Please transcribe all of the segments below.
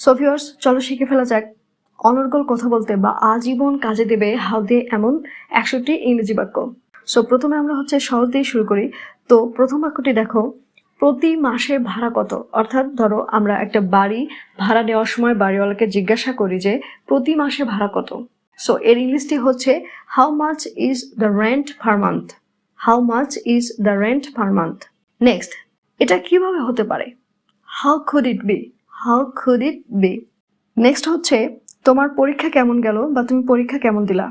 So viewers চলো শিখে ফেলা যাক। অনর্গল কথা বলতে বা আজীবন কাজে দেবে হাউ দিয়ে এমন একশোটি ইংরেজি বাক্য। সো প্রথমে আমরা হচ্ছে সহজ দিয়ে শুরু করি। তো প্রথম বাক্যটি দেখো, প্রতি মাসে ভাড়া কত? অর্থাৎ ধরো আমরা একটা বাড়ি ভাড়া নেওয়ার সময় বাড়িওয়ালাকে জিজ্ঞাসা করি যে, প্রতি মাসে ভাড়া কত? সো এর ইংলিশটি হচ্ছে how much is the rent per month how much is the rent per month next এটা কীভাবে হতে পারে? How could it be how could it be next হচ্ছে, তোমার পরীক্ষা কেমন গেল বা তুমি পরীক্ষা কেমন দিলা?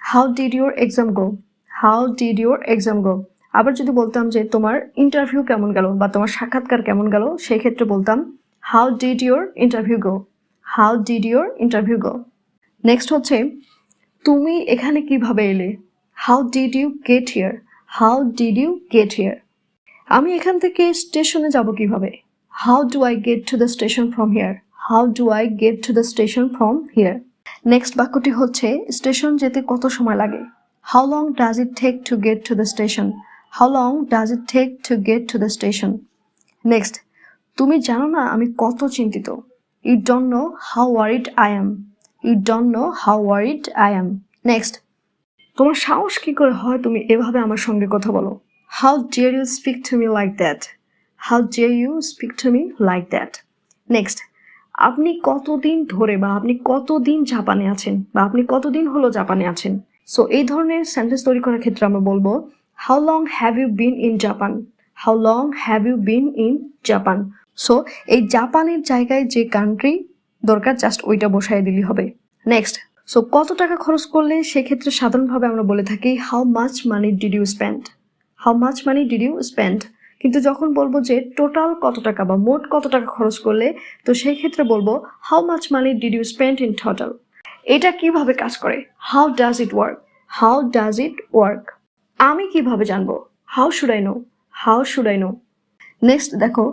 How did your exam go how did your exam go আবার যদি বলতাম যে তোমার ইন্টারভিউ কেমন গেল বা তোমার সাক্ষাৎকার কেমন গেল, সেই ক্ষেত্রে বলতাম how did your interview go how did your interview go next হচ্ছে, তুমি এখানে কীভাবে এলে? How did you get here how did you get here আমি এখান থেকে স্টেশনে যাব কীভাবে? How do I get to the station from here how do I get to the station from here next বাক্যটি হচ্ছে, স্টেশন যেতে কত সময় লাগে? How long does it take to get to the station how long does it take to get to the station next তুমি জানো না আমি কত চিন্তিত? You don't know how worried I am you don't know how worried I am next তোমার সাহস কি করে হয় তুমি এভাবে আমার সঙ্গে কথা বলো? How dare you speak to me like that how dare you speak to me like that next আপনি কতদিন ধরে বা আপনি কতদিন জাপানে আছেন বা আপনি কতদিন হলো জাপানে আছেন? সো এই ধরনের সেন্টেন্স তৈরি করার ক্ষেত্রে আমরা বলব how long have you been in Japan how long have you been in Japan so এই জাপানের জায়গায় যে কান্ট্রি দরকার জাস্ট ওইটা বসায় দিলেই হবে। নেক্সট সো কত টাকা খরচ করলে সেক্ষেত্রে সাধারণভাবে আমরা বলে থাকি how much money did you spend how much money did you spend কিন্তু যখন বলব যে টোটাল কত টাকা বা মোট কত টাকা খরচ করলে, তো সেই ক্ষেত্রে বলব how much money did you spend in total এটা কীভাবে কাজ করে? How does it work how does it work আমি কীভাবে জানব? How should I know how should I know next দেখো,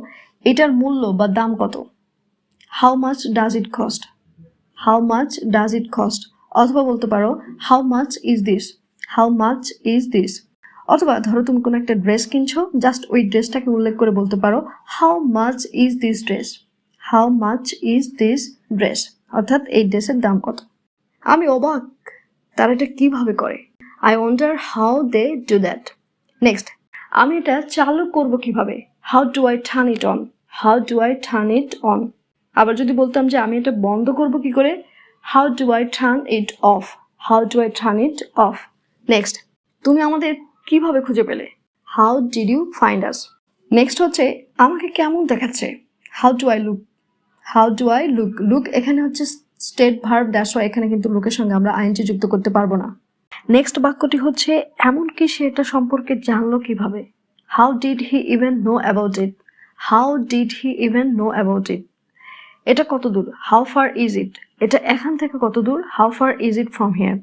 এটার মূল্য বা দাম কত? How much does it cost how much does it cost অথবা বলতে পারো how much is this how much is this অথবা ধরো তুমি কোনো একটা ড্রেস কিনছো জাস্ট ওই ড্রেসটাকে উল্লেখ করে বলতে পারো how much is this dress how much is this dress অর্থাৎ এই ড্রেসের দাম কত? আমি অবাক, তারা এটা কীভাবে করে? I wonder how they do that next আমি এটা চালু করব কীভাবে? How do I turn it on how do I turn it on আবার যদি বলতাম যে আমি এটা বন্ধ করব কি করে? How do I turn it off how do I turn it off next তুমি আমাদের কীভাবে খুঁজে পেলে? How did you find us next হচ্ছে আমাকে কেমন দেখাচ্ছে? How do I look how do I look look এখানে হচ্ছে স্টেট ভার্ব দ্যাটস এখানে কিন্তু লুকের সঙ্গে আমরা আইনটি যুক্ত করতে পারব না। নেক্সট বাক্যটি হচ্ছে এমনকি সে এটা সম্পর্কে জানলো কীভাবে? How did he even know about it how did he even know about it এটা কত দূর? হাউ ফার ইজ ইট এটা এখান থেকে কত দূর? How far is it from here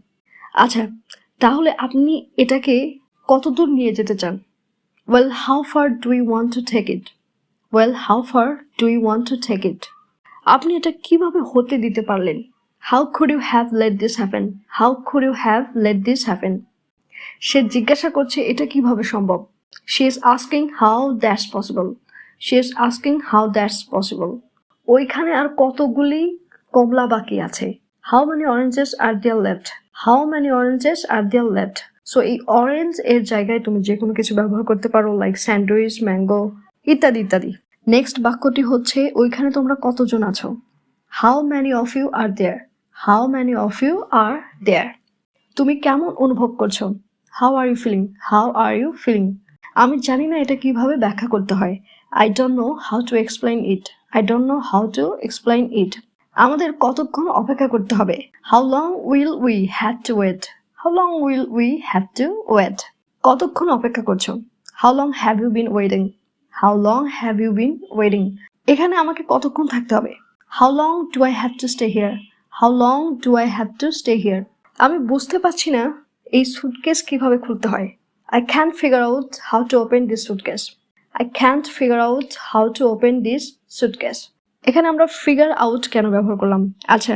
আচ্ছা তাহলে আপনি এটাকে কত দূর নিয়ে যেতে চান? Well how far do you want to take it well how far do you want to take it আপনি এটা কীভাবে হতে দিতে পারলেন? How could you have let this happen how could you have let this happen সে জিজ্ঞাসা করছে, এটা কীভাবে সম্ভব? She is asking how that's possible she is asking how that's possible ওইখানে আর কতগুলি কমলা বাকি আছে? How many oranges are there left how many oranges are there left so এই অরেঞ্জ এর জায়গায় তুমি যে কোনো কিছু ব্যবহার করতে পারো লাইক স্যান্ডউইচ ম্যাঙ্গো ইত্যাদি ইত্যাদি। নেক্সট বাক্যটি হচ্ছে, ওইখানে তোমরা কতজন আছো? How many of you are there how many of you are there তুমি কেমন অনুভব করছ? How are you feeling how are you feeling আমি জানি না এটা কীভাবে ব্যাখ্যা করতে হয়। I don't know how to explain it I don't know how to explain it আমাদের কতক্ষণ অপেক্ষা করতে হবে? How long will we have to wait how long will we have to wait কতক্ষণ অপেক্ষা করছ? How long have you been waiting how long have you been waiting এখানে আমাকে কতক্ষণ থাকতে হবে? How long do I have to stay here how long do I have to stay here আমি বুঝতে পারছি না এই সুটকেস কীভাবে খুলতে হয়। I can't figure out how to open this suitcase I can't figure out how to open this suitcase এখানে আমরা ফিগার আউট কেন ব্যবহার করলাম? আচ্ছা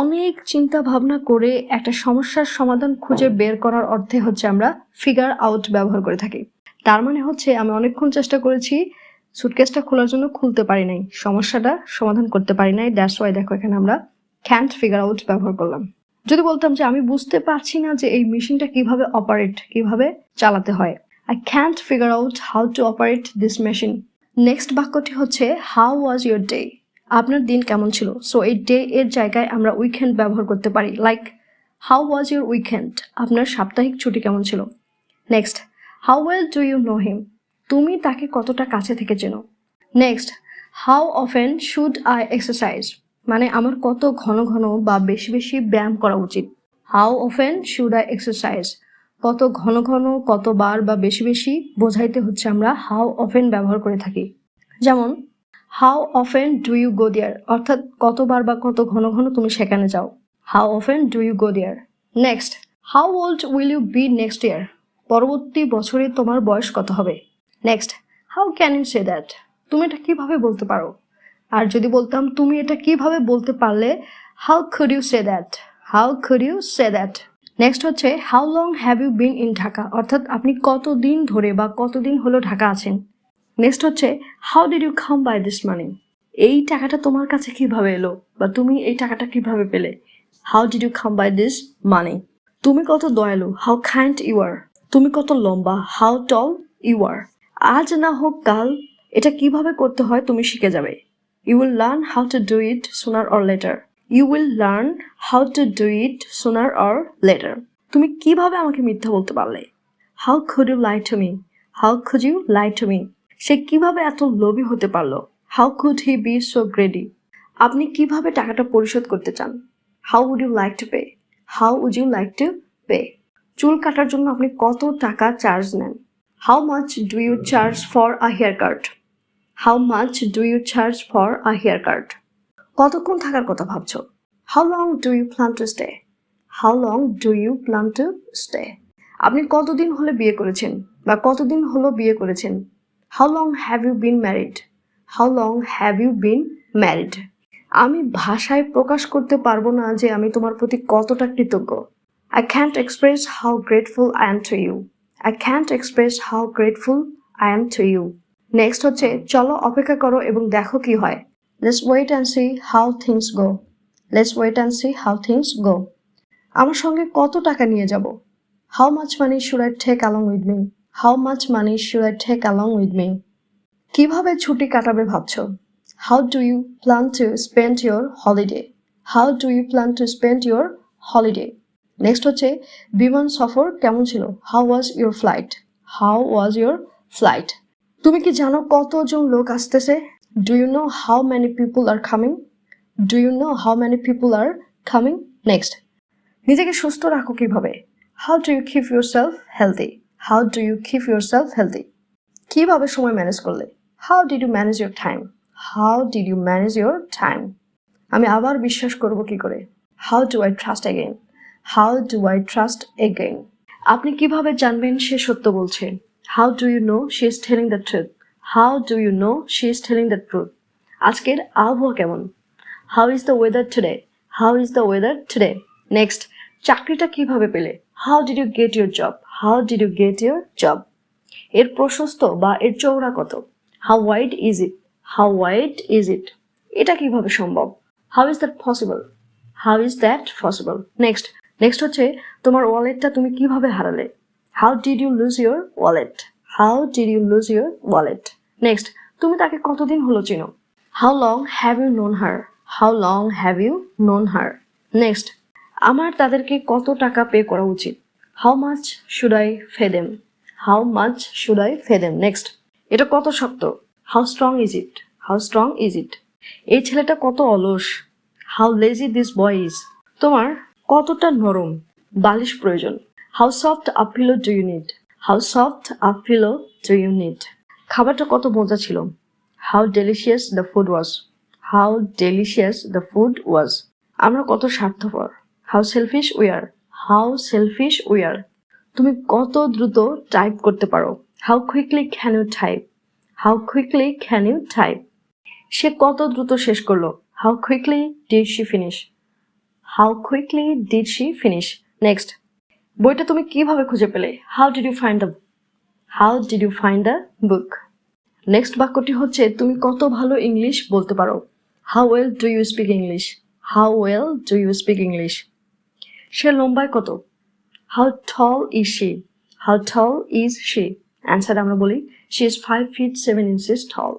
অনেক চিন্তা ভাবনা করে একটা সমস্যার সমাধান খুঁজে বের করার অর্থে হচ্ছে আমরা ফিগার আউট ব্যবহার করে থাকি। তার মানে হচ্ছে আমি অনেকক্ষণ চেষ্টা করেছি সুটকেসটা খোলার জন্য খুলতে পারি নাই, সমস্যাটা সমাধান করতে পারি নাই দ্যাটস ওয়াই দেখো এখানে আমরা ক্যান্ট ফিগার আউট ব্যবহার করলাম। যদি বলতাম যে আমি বুঝতে পারছি না যে এই মেশিনটা কীভাবে অপারেট কীভাবে চালাতে হয় I can't figure out how to operate this machine next বাক্যটি হচ্ছে হাউ ওয়াজ ইউর ডে আপনার দিন কেমন ছিল? সো এই ডে এর জায়গায় আমরা উইকেন্ড ব্যবহার করতে পারি। Like how was your weekend আপনার সাপ্তাহিক ছুটি কেমন ছিল? Next how well do you know him তুমি তাকে কতটা কাছে থেকে চেনো? Next how often should I exercise মানে আমার কত ঘন ঘন বা বেশি বেশি ব্যায়াম করা উচিত। How often should I exercise কত ঘন ঘন, কতবার বা বেশি বেশি বোঝাইতে হচ্ছে আমরা হাউ অফেন ব্যবহার করে থাকি। যেমন how often do you go there অর্থাৎ কতবার বা কত ঘন ঘন তুমি সেখানে যাও? How often do you go there next how old will you be next year পরবর্তী বছরে তোমার বয়স কত হবে? Next how can you say that তুমি এটা কীভাবে বলতে পারো? আর যদি বলতাম, তুমি এটা কীভাবে বলতে পারলে? How could you say that how could you say that next হচ্ছে how long have you been in Dhaka অর্থাৎ আপনি কতদিন ধরে বা কতদিন হলো ঢাকা আছেন? নেক্সট হচ্ছে how did you come by this money এই টাকাটা তোমার কাছে কীভাবে এলো? বা তুমি এই টাকাটা কীভাবে পেলে? How did you come by this money তুমি কত দয়ালু? হাউ কাইন্ড ইউ আর তুমি কত লম্বা? হাউ টল ইউ আর আজ না হোক কাল, এটা কীভাবে করতে হয় তুমি শিখে যাবে। You will learn how to do it sooner or later you will learn how to do it sooner or later তুমি কীভাবে আমাকে মিথ্যা বলতে পারলে? How could you lie to me how could you lie to me সে কীভাবে এত লোভী হতে পারল? How could he be so greedy আপনি কীভাবে টাকাটা পরিশোধ করতে চান? How would you like to pay how would you like to pay চুল কাটার জন্য আপনি কত টাকা চার্জ নেন? How much do you charge for a hair cut how much do you charge for a hair cut কতক্ষণ থাকার কথা ভাবছ? How long do you plan to stay how long do you plan to stay আপনি কতদিন হলে বিয়ে করেছেন? বা কতদিন হলো বিয়ে করেছেন? How long have you been married how long have you been married আমি ভাষায় প্রকাশ করতে পারব না যে আমি তোমার প্রতি কতটা কৃতজ্ঞ। I can't express how grateful I am to you I can't express how grateful I am to you next হচ্ছে, চলো অপেক্ষা করো এবং দেখো কি হয়। Let's wait and see how things go let's wait and see how things go আমার সঙ্গে কত টাকা নিয়ে যাব? How much money should I take along with me how much money should I take along with me কীভাবে ছুটি কাটাবে ভাবছ? How do you plan to spend your holiday how do you plan to spend your holiday next হচ্ছে, বিমান সফর কেমন ছিল? How was your flight how was your flight তুমি কি জানো কতজন লোক আসতেছে? Do you know how many people are coming do you know how many people are coming next নিজেকে সুস্থ রাখো কীভাবে? How do you keep yourself healthy how do you keep yourself healthy কীভাবে সময় ম্যানেজ করলে? How did you manage your time how did you manage your time আমি আবার বিশ্বাস করব কি করে? How do I trust again how do I trust again আপনি কীভাবে জানবেন সে সত্য বলছে? How do you know she is telling the truth how do you know she is telling the truth আজকের আবহাওয়া কেমন? How is the weather today how is the weather today next চাকরিটা কীভাবে পেলে? How did you get your job how did you get your job এর প্রশস্ত বা এর চৌড়া কত? How wide is it how wide is it এটা কীভাবে সম্ভব? How is that possible how is that possible next next হচ্ছে তোমার ওয়ালেটটা তুমি কীভাবে হারালে? How did you lose your wallet how did you lose your wallet next তুমি তাকে কতদিন হলো চিনো? How long have you known her how long have you known her next আমার তাদেরকে কত টাকা পে করা উচিত? How much should I pay them how much should I pay them next এটা কত শক্ত? How strong is it how strong is it এই ছেলেটা কত অলস? How lazy this boy is তোমার কতটা নরম? বালিশ প্রয়োজন। How soft of pillow do you need how soft of pillow do you need খাবারটা কত মজা ছিল? How delicious the food was how delicious the food was আমরা কত স্বার্থপর? How selfish we are how selfish we are. তুমি কত দ্রুত টাইপ করতে পারো। How quickly can you type. How quickly can you type. সে কত দ্রুত শেষ করল। How quickly did she finish? How quickly did she finish? Next. বইটা তুমি কীভাবে খুঁজে পেলে? How did you find the how did you find the book? Next বাক্যটি হচ্ছে, তুমি কত ভালো ইংলিশ বলতে পারো। How well do you speak English? How well do you speak English? সে লম্বায় কত? How tall is she how tall is she answer আমরা বলি she is five feet seven inches tall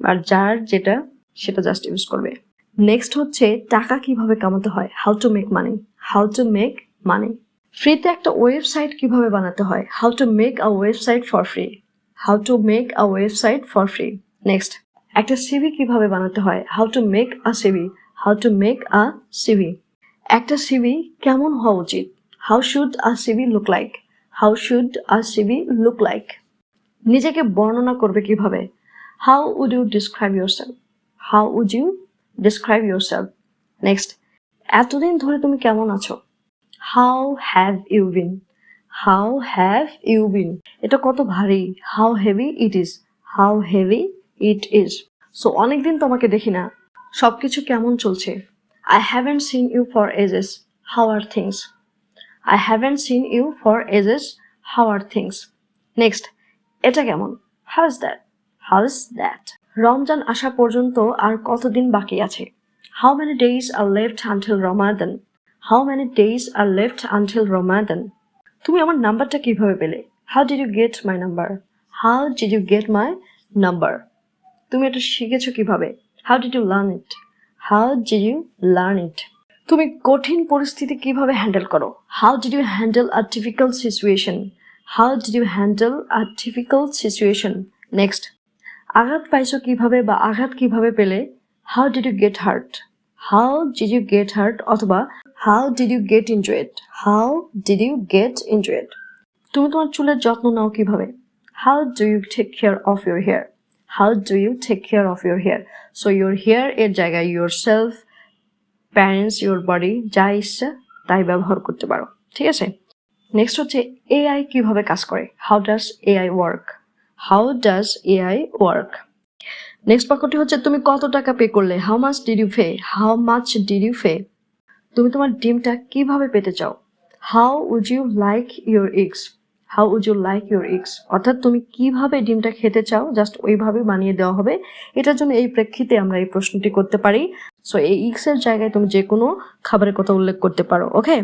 আর যার যেটা, সেটা জাস্ট ইউজ করবে। নেক্সট হচ্ছে, টাকা কীভাবে কামাতে হয়? How to make money how to make money ফ্রিতে একটা ওয়েবসাইট কীভাবে বানাতে হয়? How to make a website for free how to make a website for free next একটা সিভি কীভাবে বানাতে হয়? How to make a CV how to make a CV একটা সিভি কেমন হওয়া উচিত? How should a CV look like how should a CV look like নিজেকে বর্ণনা করবে কীভাবে? How would you describe yourself how would you describe yourself next এতদিন ধরে তুমি কেমন আছো? How have you been how have you been এটা কত ভারী। How heavy it is how heavy it is so অনেকদিন তোমাকে দেখি না। সব কিছু কেমন চলছে? I haven't seen you for ages how are things I haven't seen you for ages how are things next এটা কেমন? How is that how is that Ramzan আসা পর্যন্ত আর কতদিন বাকি আছে? How many days are left until Ramadan how many days are left until Ramadan তুমি আমার নাম্বারটা কীভাবে পেলে? How did you get my number how did you get my number তুমি এটা শিখেছো কীভাবে? How did you learn it how did you learn it তুমি কঠিন পরিস্থিতি কীভাবে হ্যান্ডেল করো? How did you handle a difficult situation how did you handle a difficult situation next আঘাত পাইছো কীভাবে বা আঘাত কীভাবে পেলে? How did you get hurt how did you get hurt অথবা how did you get injured how did you get injured তুমি তোমার চুলের যত্ন নাও কীভাবে? How do you take care of your hair how do you take care of your hair so your hair এর জায়গায় yourself parents your body যা ইচ্ছা তাই ব্যবহার করতে পারো। ঠিক আছে? নেক্সট হচ্ছে এআই কীভাবে কাজ করে? How does AI work how does AI work next বাক্যটি হচ্ছে তুমি কত টাকা পে করলে? How much did you pay how much did you pay তুমি তোমার ডিমটা কীভাবে পেতে চাও? How would you like your eggs how would you like your eggs অর্থাৎ তুমি কীভাবে ডিমটা খেতে চাও? জাস্ট ওইভাবে বানিয়ে দেওয়া হবে। এটার জন্য এই প্রেক্ষিতে আমরা এই প্রশ্নটি করতে পারি। সো এই ইক্স এর জায়গায় তুমি যে কোনো খাবারের কথা উল্লেখ করতে পারো ওকে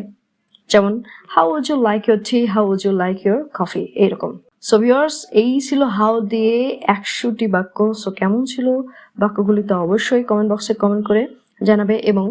যেমন how would you like your tea how would you like your coffee এইরকম। সো ভিওর্স এই ছিল হাউ দিয়ে একশোটি বাক্য। সো কেমন ছিল বাক্যগুলি তো অবশ্যই কমেন্ট বক্সে কমেন্ট করে জানাবে এবং